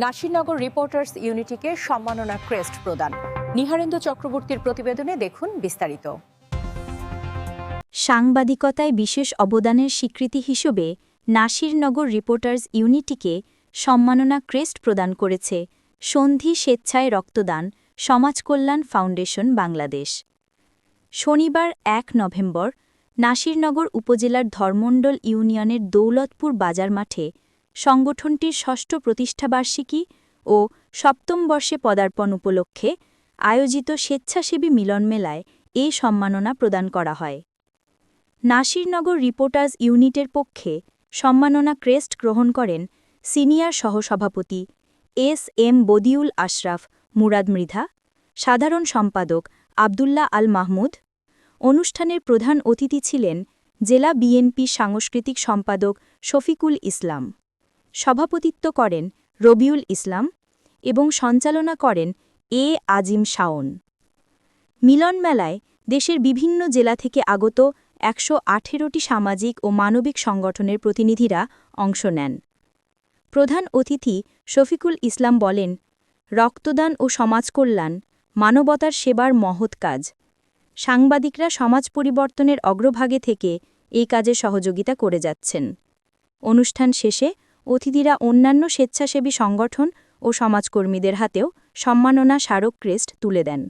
Nasirnagar reporters ইউনিটিকে সম্মাননা crest প্রদান। নিহারেন্দ্র চক্রবর্তীর প্রতিবেদনে দেখুন বিস্তারিত। সাংবাদিকতায় বিশেষ অবদানের স্বীকৃতি হিসেবে নাসিরনগর রিপোর্টার্স ইউনিটিকে সম্মাননা ক্রেস্ট প্রদান করেছে সন্ধি স্বেচ্ছায় রক্তদান সমাজকল্যাণ ফাউন্ডেশন বাংলাদেশ। শনিবার এক নভেম্বর নাসিরনগর উপজেলার ধর্মণ্ডল ইউনিয়নের দৌলতপুর বাজার মাঠে সংগঠনটির ষষ্ঠ প্রতিষ্ঠাবার্ষিকী ও সপ্তম বর্ষে পদার্পণ উপলক্ষে আয়োজিত স্বেচ্ছাসেবী মিলনমেলায় এই সম্মাননা প্রদান করা হয়। নাসিরনগর রিপোর্টার্স ইউনিটের পক্ষে সম্মাননা ক্রেস্ট গ্রহণ করেন সিনিয়র সহসভাপতি এস এম বদিউল আশরাফ, মুরাদ মৃধা, সাধারণ সম্পাদক আবদুল্লাহ আল মাহমুদ। অনুষ্ঠানের প্রধান অতিথি ছিলেন জেলা বিএনপি সাংস্কৃতিক সম্পাদক শফিকুল ইসলাম। সভাপতিত্ব করেন রবিউল ইসলাম এবং সঞ্চালনা করেন এ আজিম শাওন। মিলন মেলায় দেশের বিভিন্ন জেলা থেকে আগত একশো সামাজিক ও মানবিক সংগঠনের প্রতিনিধিরা অংশ নেন। প্রধান অতিথি শফিকুল ইসলাম বলেন, রক্তদান ও সমাজকল্যাণ মানবতার সেবার মহৎ কাজ। সাংবাদিকরা সমাজ পরিবর্তনের অগ্রভাগে থেকে এই কাজে সহযোগিতা করে যাচ্ছেন। অনুষ্ঠান শেষে অতিথিরা অন্যান্য স্বেচ্ছাসেবী সংগঠন ও সমাজকর্মীদের হাতেও সম্মাননা স্মারক ক্রেস্ট তুলে দেন।